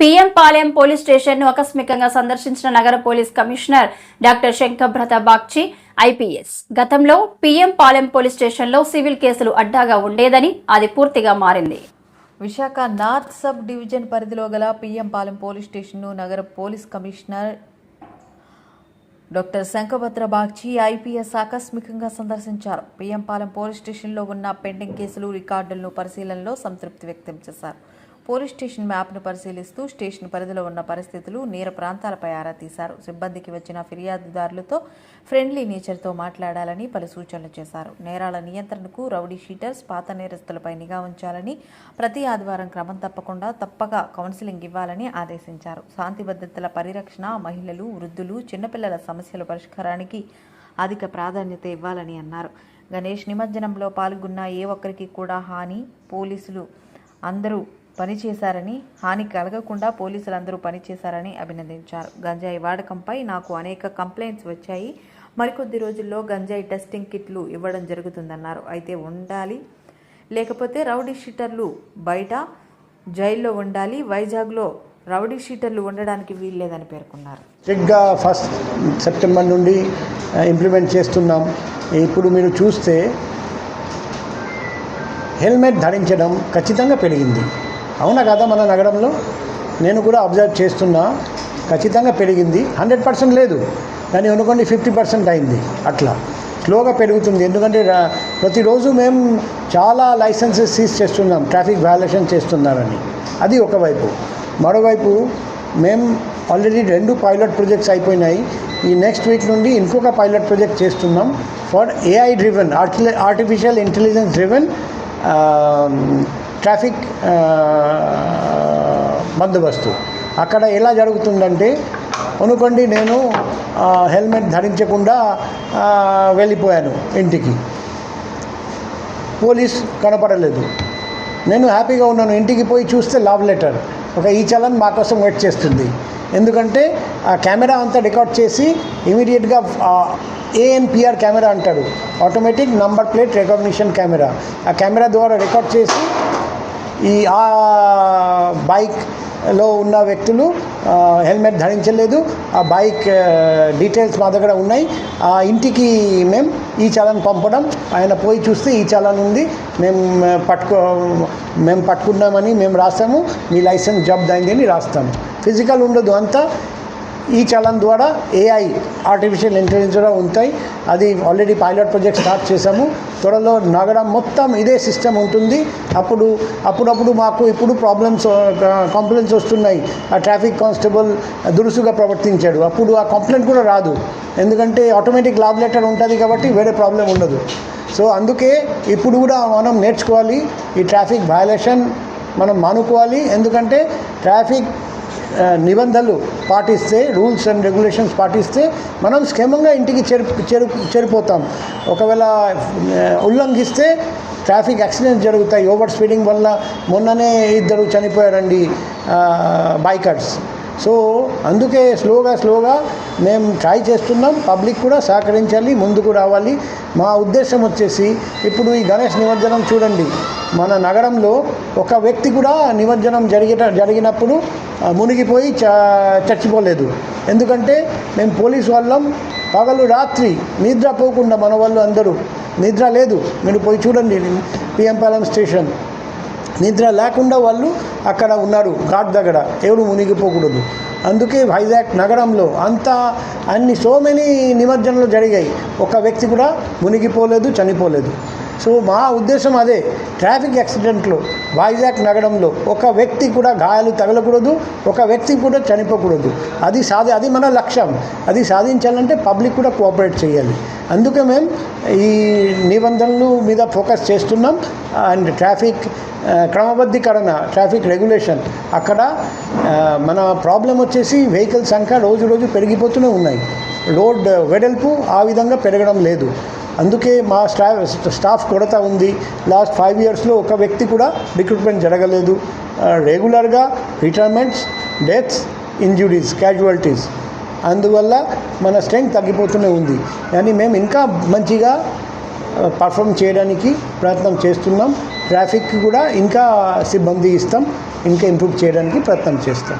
PM Palem police స్టేషన్ను ఆకస్మికంగా సందర్శించిన నగర police commissioner doctor Shankhabrata Bagchi IPS. గతంలో పిఎం పాలెం పోలీస్ స్టేషన్లో సివిల్ కేసులు అడ్డాగా ఉండేదని అది పూర్తిగా మారింది. విశాఖ నార్త్ సబ్ డివిజన్ పరిధిలో గల పిఎం పాలెం పోలీస్ స్టేషన్ను నగర police commissioner doctor Shankhabrata Bagchi IPS ఆకస్మికంగా సందర్శించారు. పిఎంపాలెం పోలీస్ స్టేషన్లో ఉన్న పెండింగ్ కేసులు రికార్డులను పరిశీలనలో సంతృప్తి వ్యక్తం చేశారు. పోలీస్ స్టేషన్ మ్యాప్ను పరిశీలిస్తూ స్టేషన్ పరిధిలో ఉన్న పరిస్థితులు నేర ప్రాంతాలపై ఆరా తీశారు. సిబ్బందికి వచ్చిన ఫిర్యాదుదారులతో ఫ్రెండ్లీ నేచర్తో మాట్లాడాలని పలు సూచనలు చేశారు. నేరాల నియంత్రణకు రౌడీ షీటర్స్ పాత నేరస్తులపై నిఘా ఉంచాలని ప్రతి ఆదివారం క్రమం తప్పకుండా తప్పక కౌన్సిలింగ్ ఇవ్వాలని ఆదేశించారు. శాంతి భద్రతల పరిరక్షణ మహిళలు వృద్ధులు చిన్నపిల్లల సమస్యల పరిష్కారానికి అధిక ప్రాధాన్యత ఇవ్వాలని అన్నారు. గణేష్ నిమజ్జనంలో పాల్గొన్న ఏ ఒక్కరికి కూడా హాని పోలీసులు అందరూ పనిచేశారని హాని కలగకుండా పోలీసులు అందరూ పనిచేశారని అభినందించారు. గంజాయి వాడకంపై నాకు అనేక కంప్లైంట్స్ వచ్చాయి. మరికొద్ది రోజుల్లో గంజాయి టెస్టింగ్ కిట్లు ఇవ్వడం జరుగుతుందన్నారు. అయితే ఉండాలి. లేకపోతే రౌడీ షీటర్లు బయట జైల్లో ఉండాలి. వైజాగ్లో రౌడీ షీటర్లు ఉండడానికి వీల్లేదని పేర్కొన్నారు. స్ట్రిక్ట్గా ఫస్ట్ సెప్టెంబర్ నుండి ఇంప్లిమెంట్ చేస్తున్నాం. ఇప్పుడు మీరు చూస్తే హెల్మెట్ ధరించడం ఖచ్చితంగా పెరిగింది. అవునా కదా మన నగరంలో? నేను కూడా అబ్జర్వ్ చేస్తున్నా. ఖచ్చితంగా పెరిగింది. హండ్రెడ్ పర్సెంట్ లేదు. కానీ అనుకోండి ఫిఫ్టీ పర్సెంట్ అయింది. అట్లా. స్లోగా పెరుగుతుంది. ఎందుకంటే ప్రతిరోజు మేము చాలా లైసెన్సెస్ సీజ్ చేస్తున్నాం. ట్రాఫిక్ వ్యాలేషన్ చేస్తున్నారని. అది ఒకవైపు. మరోవైపు మేము ఆల్రెడీ రెండు పైలట్ ప్రాజెక్ట్స్ అయిపోయినాయి. ఈ నెక్స్ట్ వీక్ నుండి ఇంకొక పైలట్ ప్రాజెక్ట్ చేస్తున్నాం. For AI driven artificial intelligence driven traffic బందోబస్తు. అక్కడ ఎలా జరుగుతుందంటే అనుకోండి నేను హెల్మెట్ ధరించకుండా వెళ్ళిపోయాను ఇంటికి. పోలీస్ కనపడలేదు. నేను హ్యాపీగా ఉన్నాను ఇంటికి పోయి చూస్తే లవ్ లెటర్. ఒక ఈ చలన్ మా కోసం వెయిట్ చేస్తుంది. ఎందుకంటే ఆ కెమెరా అంతా రికార్డ్ చేసి ఇమీడియట్గా ఏఎన్పిఆర్ కెమెరా అంటాడు. Automatic number plate recognition camera. ఆ కెమెరా ద్వారా రికార్డ్ చేసి ఈ ఆ బైక్లో ఉన్న వ్యక్తులు హెల్మెట్ ధరించలేదు. ఆ బైక్ డీటెయిల్స్ మా దగ్గర ఉన్నాయి. ఆ ఇంటికి మేము ఈ చలన్ పంపడం. ఆయన పోయి చూస్తే ఈ చలాన్ ఉంది. మేము పట్టుకో మేము పట్టుకున్నామని మేము రాస్తాము. మీ లైసెన్స్ జబ్ద్ అయింది అని రాస్తాము. ఫిజికల్ ఉండదు అంతా. ఈ చలన్ ద్వారా ఏఐ ఆర్టిఫిషియల్ ఇంటెలిజెన్స్ కూడా ఉంటాయి. అది ఆల్రెడీ పైలట్ ప్రాజెక్ట్ స్టార్ట్ చేశాము. త్వరలో నగరం మొత్తం ఇదే సిస్టమ్ ఉంటుంది. అప్పుడు అప్పుడప్పుడు మాకు ఇప్పుడు ప్రాబ్లమ్స్ కంప్లైంట్స్ వస్తున్నాయి. ఆ ట్రాఫిక్ కానిస్టేబుల్ దురుసుగా ప్రవర్తించాడు. అప్పుడు ఆ కంప్లైంట్ కూడా రాదు. ఎందుకంటే ఆటోమేటిక్ లాబ్ లెటర్ ఉంటుంది కాబట్టి వేరే ప్రాబ్లం ఉండదు. సో అందుకే ఇప్పుడు కూడా మనం నేర్చుకోవాలి. ఈ ట్రాఫిక్ వయలేషన్ మనం మానుకోవాలి. ఎందుకంటే ట్రాఫిక్ నిబంధనలు పాటిస్తే రూల్స్ అండ్ రెగ్యులేషన్స్ పాటిస్తే మనం క్షేమంగా ఇంటికి చేరు చేరు చేరిపోతాం. ఒకవేళ ఉల్లంఘిస్తే ట్రాఫిక్ యాక్సిడెంట్స్ జరుగుతాయి. ఓవర్ స్పీడింగ్ వల్ల మొన్ననే ఇద్దరు చనిపోయారండి బైకర్స్. సో అందుకే స్లోగా స్లోగా మేము ట్రై చేస్తున్నాం. పబ్లిక్ కూడా సహకరించాలి ముందుకు రావాలి. మా ఉద్దేశం వచ్చేసి ఇప్పుడు ఈ గణేష్ నిమజ్జనం చూడండి. మన నగరంలో ఒక వ్యక్తి కూడా నిమజ్జనం జరిగిన జరిగినప్పుడు మునిగిపోయి చ చచ్చిపోలేదు. ఎందుకంటే మేము పోలీస్ వాళ్ళం. పగలు రాత్రి నిద్ర పోకుండా మన వాళ్ళు అందరూ. నిద్ర లేదు. మీరు పోయి చూడండి పిఎంపాలెం స్టేషన్. నిద్ర లేకుండా వాళ్ళు అక్కడ ఉన్నారు ఘాట్ దగ్గర. ఎవరు మునిగిపోకూడదు. అందుకే వైజాగ్ నగరంలో అంతా అన్ని సో మెనీ నిమజ్జనలు జరిగాయి. ఒక వ్యక్తి కూడా మునిగిపోలేదు చనిపోలేదు. సో మా ఉద్దేశం అదే. ట్రాఫిక్ యాక్సిడెంట్లో వైజాగ్ నగరంలో ఒక వ్యక్తి కూడా గాయాలు తగలకూడదు ఒక వ్యక్తి కూడా చనిపోకూడదు. అది సాధి అది మన లక్ష్యం. అది సాధించాలంటే పబ్లిక్ కూడా కోఆపరేట్ చేయాలి. అందుకే మేము ఈ నిబంధనలు మీద ఫోకస్ చేస్తున్నాం. అండ్ ట్రాఫిక్ క్రమబద్ధీకరణ ట్రాఫిక్ రెగ్యులేషన్. అక్కడ మన ప్రాబ్లం వచ్చేసి వెహికల్ సంఖ్య రోజు రోజు పెరిగిపోతూనే ఉన్నాయి. రోడ్ వెడల్పు ఆ విధంగా పెరగడం లేదు. అందుకే మా స్టాఫ్ స్టాఫ్ కొరత ఉంది. లాస్ట్ ఫైవ్ ఇయర్స్లో ఒక వ్యక్తి కూడా రిక్రూట్మెంట్ జరగలేదు. రెగ్యులర్గా రిటైర్మెంట్స్ డెత్స్ ఇంజురీస్ క్యాజువాలిటీస్. అందువల్ల మన స్ట్రెంగ్త్ తగ్గిపోతూనే ఉంది. కానీ మేము ఇంకా మంచిగా పర్ఫామ్ చేయడానికి ప్రయత్నం చేస్తున్నాం. ట్రాఫిక్ కూడా ఇంకా సిబ్బంది ఇస్తాం. ఇంకా ఇంప్రూవ్ చేయడానికి ప్రయత్నం చేస్తాం.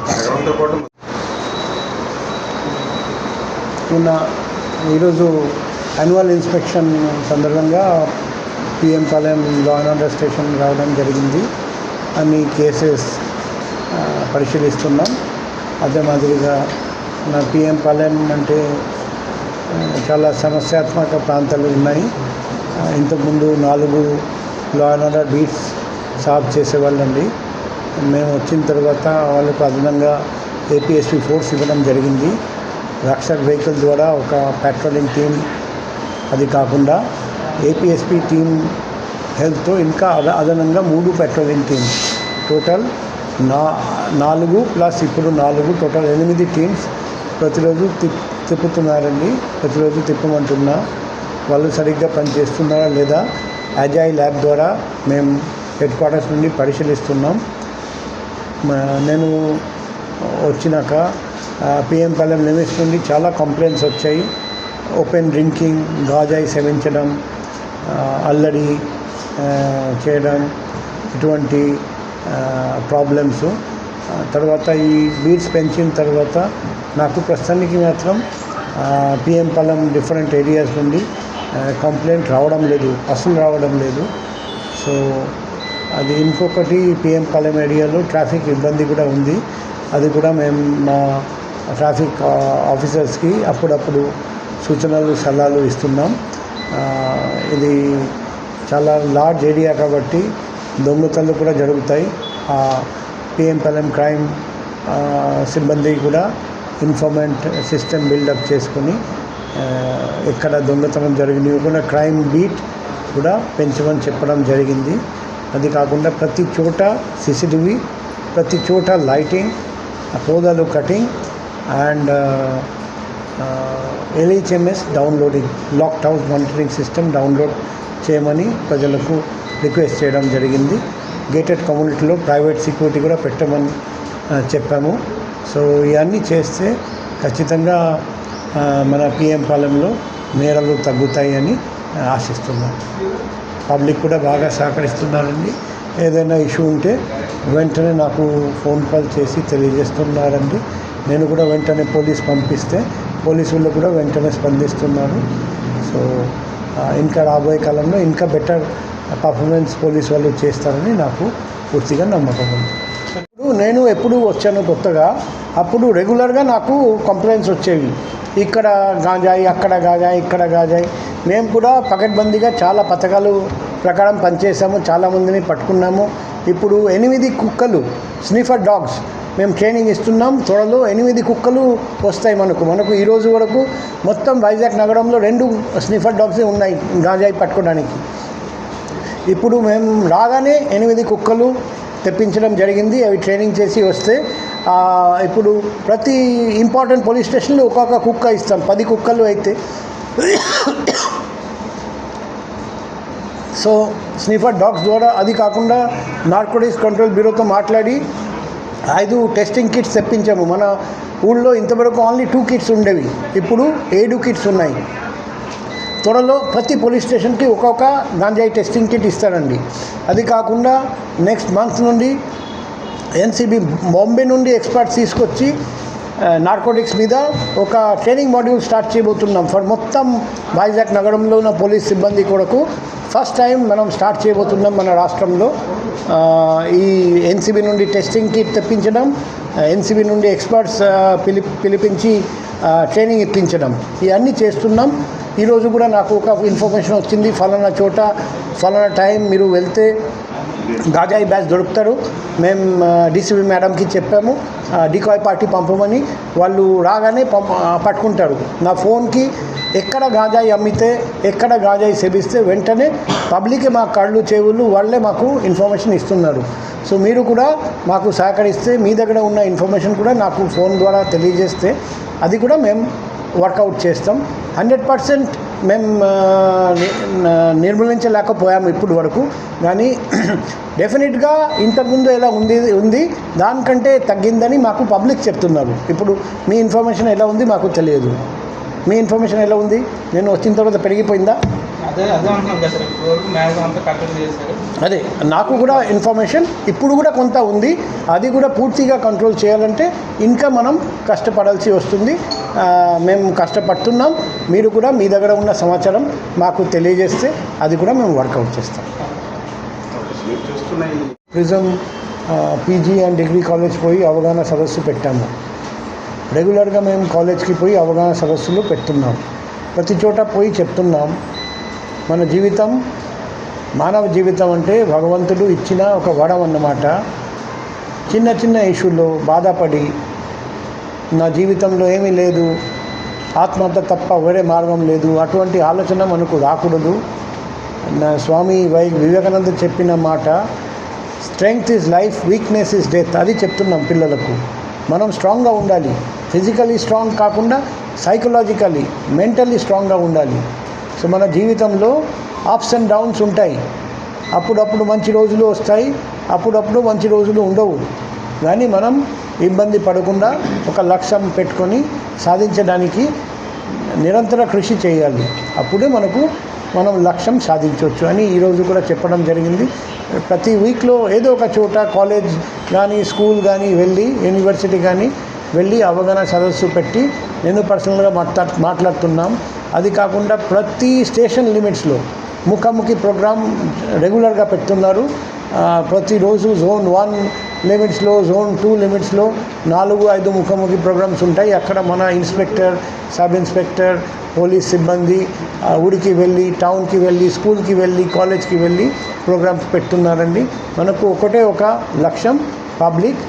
నిన్న ఈరోజు యాన్యువల్ ఇన్స్పెక్షన్ సందర్భంగా PM Palem law and order station రావడం జరిగింది. అన్ని కేసెస్ పరిశీలిస్తున్నాం. అదే మాదిరిగా నా పిఎం పాలెం అంటే చాలా సమస్యాత్మక ప్రాంతాలు ఉన్నాయి. ఇంతకుముందు నాలుగు లా అండ్ ఆర్డర్ బీట్స్ సాఫ్ చేసేవాళ్ళండి. మేము వచ్చిన తర్వాత వాళ్ళకు అదనంగా ఏపీఎస్పీ ఫోర్స్ ఇవ్వడం జరిగింది. రక్షక్ వెహికల్ ద్వారా ఒక పెట్రోలింగ్ టీం అది కాకుండా ఏపీఎస్పీ టీమ్ హెల్త్తో ఇంకా అద అదనంగా మూడు పెట్రోలింగ్ టీమ్ టోటల్ నా నాలుగు ప్లస్ ఇప్పుడు నాలుగు టోటల్ ఎనిమిది టీమ్స్ ప్రతిరోజు తిప్ తిప్పుతున్నారండి. ప్రతిరోజు తిప్పమంటున్నా. వాళ్ళు సరిగ్గా పనిచేస్తున్నారా లేదా? అజాయ్ ల్యాబ్ ద్వారా మేము హెడ్ క్వార్టర్స్ నుండి పరిశీలిస్తున్నాం. నేను వచ్చినాక పిఎం పాలెం లిమిట్స్ నుండి చాలా కంప్లైంట్స్ వచ్చాయి. ఓపెన్ డ్రింకింగ్ గాజాయి సేవించడం అల్లడి చేయడం ఇటువంటి ప్రాబ్లమ్స్ తర్వాత ఈ బీడ్స్ పెంచిన తర్వాత నాకు ప్రస్తుతానికి మాత్రం పిఎం పాలెం డిఫరెంట్ ఏరియాస్ నుండి కంప్లైంట్ రావడం లేదు అసలు రావడం లేదు. సో అది ఇంకొకటి పిఎం పాలెం ఏరియాలో ట్రాఫిక్ ఇబ్బంది కూడా ఉంది. అది కూడా మేము మా ట్రాఫిక్ ఆఫీసర్స్కి అప్పుడప్పుడు సూచనలు సలహాలు ఇస్తున్నాం. ఇది చాలా లార్జ్ ఏరియా కాబట్టి దొంగతనాలు కూడా జరుగుతాయి. పిఎం క్రైమ్ సిబ్బంది కూడా ఇన్ఫర్మెంట్ సిస్టమ్ బిల్డప్ చేసుకుని ఎక్కడ దొంగతనం జరిగినవి కూడా క్రైమ్ బీట్ కూడా పెంచమని చెప్పడం జరిగింది. అది కాకుండా ప్రతి చోట సిసిటీవీ ప్రతి చోట లైటింగ్ హోదాలు cutting and LHMS downloading lockdown monitoring system download చేయమని ప్రజలకు రిక్వెస్ట్ చేయడం జరిగింది. గేటెడ్ కమ్యూనిటీలో ప్రైవేట్ సెక్యూరిటీ కూడా పెట్టమని చెప్పాము. సో ఇవన్నీ చేస్తే ఖచ్చితంగా మన పిఎం పాలెంలో నేరాలు తగ్గుతాయని ఆ, ఆశిస్తున్నాం. పబ్లిక్ కూడా బాగా సహకరిస్తున్నారండి. ఏదైనా ఇష్యూ ఉంటే వెంటనే నాకు ఫోన్ కాల్ చేసి తెలియజేస్తున్నారండి. నేను కూడా వెంటనే పోలీస్ పంపిస్తే పోలీసులు కూడా వెంటనే స్పందిస్తున్నారు. సో ఇంకా రాబోయే కాలంలో ఇంకా బెటర్ పర్ఫార్మెన్స్ పోలీస్ వాళ్ళు చేస్తారని నాకు పూర్తిగా నమ్మకం ఉంది. ఇప్పుడు నేను ఎప్పుడు వచ్చాను కొత్తగా అప్పుడు రెగ్యులర్గా నాకు కంప్లైంట్స్ వచ్చేవి. ఇక్కడ గాంజాయి అక్కడ గాజాయి ఇక్కడ గాజాయి. మేము కూడా పకడ్బందీగా చాలా పథకాలు ప్రకారం పనిచేసాము చాలామందిని పట్టుకున్నాము. ఇప్పుడు ఎనిమిది కుక్కలు స్నిఫర్ డాగ్స్ మేము ట్రైనింగ్ ఇస్తున్నాం. త్వరలో ఎనిమిది కుక్కలు వస్తాయి మనకు. మనకు ఈరోజు వరకు మొత్తం వైజాగ్ నగరంలో రెండు స్నిఫర్ డాగ్స్ ఉన్నాయి గాజాయి పట్టుకోవడానికి. ఇప్పుడు మేము రాగానే ఎనిమిది కుక్కలు తెప్పించడం జరిగింది. అవి ట్రైనింగ్ చేసి వస్తే ఇప్పుడు ప్రతి ఇంపార్టెంట్ పోలీస్ స్టేషన్లో ఒక్కొక్క కుక్క ఇస్తాం. పది కుక్కలు అయితే సో స్నిఫర్ డాగ్స్ ద్వారా అది కాకుండా నార్కోటిక్స్ కంట్రోల్ బ్యూరోతో మాట్లాడి ఐదు టెస్టింగ్ కిట్స్ తెప్పించాము. మన ఊళ్ళో ఇంతవరకు ఓన్లీ టూ కిట్స్ ఉండేవి. ఇప్పుడు ఏడు కిట్స్ ఉన్నాయి. త్వరలో ప్రతి పోలీస్ స్టేషన్కి ఒక్కొక్క గాంజాయి టెస్టింగ్ కిట్ ఇస్తారండి. అది కాకుండా నెక్స్ట్ మంత్ నుండి ఎన్సీబీ బాంబే నుండి ఎక్స్పర్ట్స్ తీసుకొచ్చి నార్కోటిక్స్ మీద ఒక ట్రైనింగ్ మాడ్యూల్ స్టార్ట్ చేయబోతున్నాం. ఫర్ మొత్తం వైజాగ్ నగరంలో ఉన్న పోలీస్ సిబ్బంది కొరకు ఫస్ట్ టైం మనం స్టార్ట్ చేయబోతున్నాం మన రాష్ట్రంలో. ఈ ఎన్సీబీ నుండి టెస్టింగ్ కిట్ తెప్పించడం ఎన్సీబీ నుండి ఎక్స్పర్ట్స్ పిలి పిలిపించి ట్రైనింగ్ ఇప్పించడం. ఇవన్నీ చేస్తున్నాం. ఈరోజు కూడా నాకు ఒక ఇన్ఫర్మేషన్ వచ్చింది. ఫలానా చోట ఫలానా టైం మీరు వెళ్తే గాజాయి బ్యాచ్ దొరుకుతారు. మేము డీసీబీ మేడంకి చెప్పాము డికాయ్ పార్టీ పంపమని. వాళ్ళు రాగానే పంప పట్టుకుంటారు. నా ఫోన్కి ఎక్కడ గాజాయి అమ్మితే ఎక్కడ గాజాయి సేవిస్తే వెంటనే పబ్లిక్ మా కళ్ళు చెవులు వాళ్ళే మాకు ఇన్ఫర్మేషన్ ఇస్తున్నారు. సో మీరు కూడా మాకు సహకరిస్తే మీ దగ్గర ఉన్న ఇన్ఫర్మేషన్ కూడా నాకు ఫోన్ ద్వారా తెలియజేస్తే అది కూడా మేము వర్కౌట్ చేస్తాం. హండ్రెడ్ పర్సెంట్ మేము నిర్మూలించలేకపోయాము ఇప్పుడు వరకు. కానీ డెఫినెట్గా ఇంతకుముందు ఎలా ఉంది ఉంది దానికంటే తగ్గిందని మాకు పబ్లిక్ చెప్తున్నారు. ఇప్పుడు మీ ఇన్ఫర్మేషన్ ఎలా ఉంది మాకు తెలియదు. మీ ఇన్ఫర్మేషన్ ఎలా ఉంది? నేను వచ్చిన తర్వాత పెరిగిపోయిందా? అదే నాకు కూడా ఇన్ఫర్మేషన్ ఇప్పుడు కూడా కొంత ఉంది. అది కూడా పూర్తిగా కంట్రోల్ చేయాలంటే ఇంకా మనం కష్టపడాల్సి వస్తుంది. మేము కష్టపడుతున్నాం. మీరు కూడా మీ దగ్గర ఉన్న సమాచారం మాకు తెలియజేస్తే అది కూడా మేము వర్కౌట్ చేస్తాం. Prism PG and degree college పోయి అవగాహన సదస్సు పెట్టాము. రెగ్యులర్గా మేము కాలేజ్కి పోయి అవగాహన సదస్సులు పెడుతున్నాం ప్రతి చోట పోయి చెప్తున్నాం. మన జీవితం మానవ జీవితం అంటే భగవంతుడు ఇచ్చిన ఒక వరం అన్నమాట. చిన్న చిన్న ఇష్యూలో బాధపడి నా జీవితంలో ఏమీ లేదు. ఆత్మహత్య తప్ప వేరే మార్గం లేదు. అటువంటి ఆలోచన మనకు రాకూడదు. నా స్వామి వై వివేకానంద చెప్పిన మాట strength is life weakness is death అది చెప్తున్నాం పిల్లలకు. మనం స్ట్రాంగ్గా ఉండాలి. ఫిజికలీ స్ట్రాంగ్ కాకుండా సైకలాజికలీ మెంటల్లీ స్ట్రాంగ్గా ఉండాలి. సో మన జీవితంలో అప్స్ అండ్ డౌన్స్ ఉంటాయి. అప్పుడప్పుడు మంచి రోజులు వస్తాయి. అప్పుడప్పుడు మంచి రోజులు ఉండవు. కానీ మనం ఇబ్బంది పడకుండా ఒక లక్ష్యం పెట్టుకొని సాధించడానికి నిరంతర కృషి చేయాలి. అప్పుడే మనకు మనం లక్ష్యం సాధించవచ్చు అని ఈరోజు కూడా చెప్పడం జరిగింది. ప్రతి వీక్లో ఏదో ఒక చోట కాలేజ్ కానీ స్కూల్ కానీ వెళ్ళి యూనివర్సిటీ కానీ వెళ్ళి అవగాహన సదస్సు పెట్టి నేను పర్సనల్గా మాట్లా మాట్లాడుతున్నాం. అది కాకుండా ప్రతి స్టేషన్ లిమిట్స్లో ముఖాముఖి ప్రోగ్రామ్ రెగ్యులర్గా పెడుతున్నారు. ప్రతిరోజు జోన్ వన్ లిమిట్స్లో జోన్ టూ లిమిట్స్లో నాలుగు ఐదు ముఖాముఖి ప్రోగ్రామ్స్ ఉంటాయి. అక్కడ మన ఇన్స్పెక్టర్ సబ్ ఇన్స్పెక్టర్ పోలీస్ సిబ్బంది ఊరికి వెళ్ళి టౌన్కి వెళ్ళి స్కూల్కి వెళ్ళి కాలేజ్కి వెళ్ళి ప్రోగ్రామ్స్ పెడుతున్నారండి. మనకు ఒకటే ఒక లక్ష్యం పబ్లిక్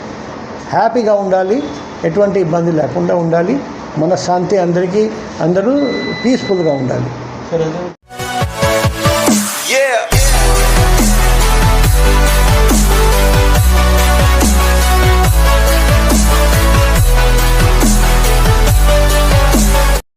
హ్యాపీగా ఉండాలి ఎటువంటి ఇబ్బంది లేకుండా ఉండాలి మన శాంతి అందరికీ అందరూ పీస్ఫుల్గా ఉండాలి. Yeah.